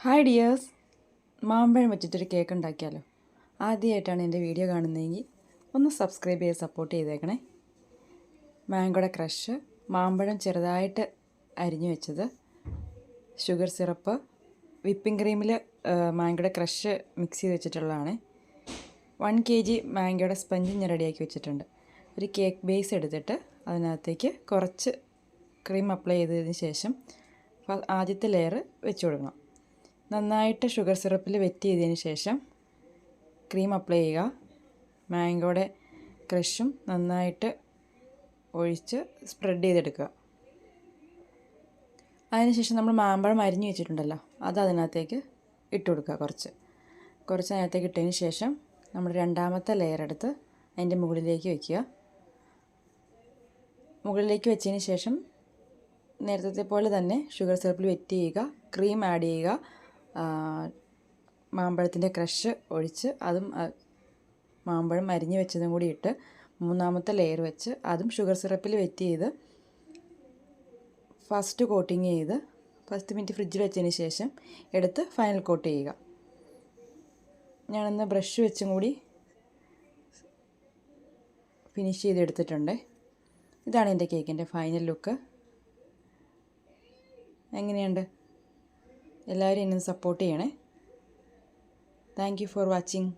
Hi dears മാമ്പഴം വെച്ചിട്ടൊരു cake ഉണ്ടാക്കിയാലോ? ആദ്യമായിട്ടാണ് എന്റെ വീഡിയോ കാണുന്നതെങ്കിൽ ഒന്ന് സബ്സ്ക്രൈബ് ചെയ്ത് സപ്പോർട്ട് ചെയ്തേക്കണേ. മാങ്കോയുടെ ക്രഷ് മാമ്പഴം ചെറുതായിട്ട് അരിഞ്ഞു വെച്ചത്. ഷുഗർ സിറപ്പ് വിപ്പിംഗ് ക്രീമിൽ മാങ്കോയുടെ ക്രഷ് മിക്സ് ചെയ്ത് വെച്ചിട്ടുള്ളതാണ്. വൺ കെ ജി മാങ്കോയുടെ സ്പഞ്ച് ഞാൻ റെഡിയാക്കി വെച്ചിട്ടുണ്ട്. ഒരു കേക്ക് ബേസ് എടുത്തിട്ട് അതിനകത്തേക്ക് കുറച്ച് ക്രീം അപ്ലൈ ചെയ്തതിന് ശേഷം ആദ്യത്തെ ലെയർ വെച്ച് കൊടുക്കണം. നന്നായിട്ട് ഷുഗർ സിറപ്പിൽ വെറ്റ് ചെയ്തതിന് ശേഷം ക്രീം അപ്ലൈ ചെയ്യുക. മാംഗോയുടെ ക്രഷും നന്നായിട്ട് ഒഴിച്ച് സ്പ്രെഡ് ചെയ്തെടുക്കുക. അതിനുശേഷം നമ്മൾ മാമ്പഴം അരിഞ്ഞു വെച്ചിട്ടുണ്ടല്ലോ അത് അതിനകത്തേക്ക് ഇട്ട് കൊടുക്കുക കുറച്ച്. കുറച്ച് അതിനകത്തേക്ക് ഇട്ടതിന് ശേഷം നമ്മൾ രണ്ടാമത്തെ ലെയർ എടുത്ത് അതിന്റെ മുകളിലേക്ക് വയ്ക്കുക മുകളിലേക്ക് വെച്ചതിന് ശേഷം നേരത്തെ പോലെ തന്നെ ഷുഗർ സിറപ്പിൽ വെറ്റ് ചെയ്യുക ക്രീം ആഡ് ചെയ്യുക. മാമ്പഴത്തിന്റെ ക്രഷ് ഒഴിച്ച് അതും മാമ്പഴം അരിഞ്ഞ് വെച്ചതും കൂടി ഇട്ട് മൂന്നാമത്തെ ലെയർ വെച്ച് അതും ഷുഗർ സിറപ്പിൽ വെറ്റ് ചെയ്ത് ഫസ്റ്റ് കോട്ടിങ് ചെയ്ത് പത്ത് മിനിറ്റ് ഫ്രിഡ്ജിൽ വെച്ചതിന് ശേഷം എടുത്ത് ഫൈനൽ കോട്ട് ചെയ്യുക. ഞാനൊന്ന് ബ്രഷ് വെച്ചും കൂടി ഫിനിഷ് ചെയ്തെടുത്തിട്ടുണ്ട്. ഇതാണ് എന്റെ കേക്കിന്റെ ഫൈനൽ ലുക്ക് എങ്ങനെയുണ്ട്? എല്ലാവരും എന്നെ സപ്പോർട്ട് ചെയ്യണേ. Thank you for watching